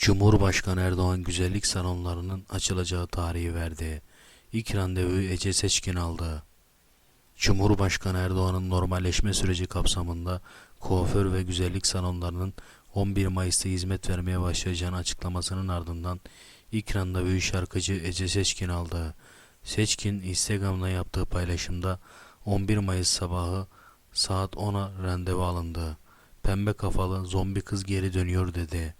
Cumhurbaşkanı Erdoğan güzellik salonlarının açılacağı tarihi verdi. İlk randevuyu Ece Seçkin aldı. Cumhurbaşkanı Erdoğan'ın normalleşme süreci kapsamında kuaför ve güzellik salonlarının 11 Mayıs'ta hizmet vermeye başlayacağını açıklamasının ardından ilk randevuyu şarkıcı Ece Seçkin aldı. Seçkin Instagram'da yaptığı paylaşımda 11 Mayıs sabahı saat 10'a randevu alındı. Pembe kafalı zombi kız geri dönüyor dedi.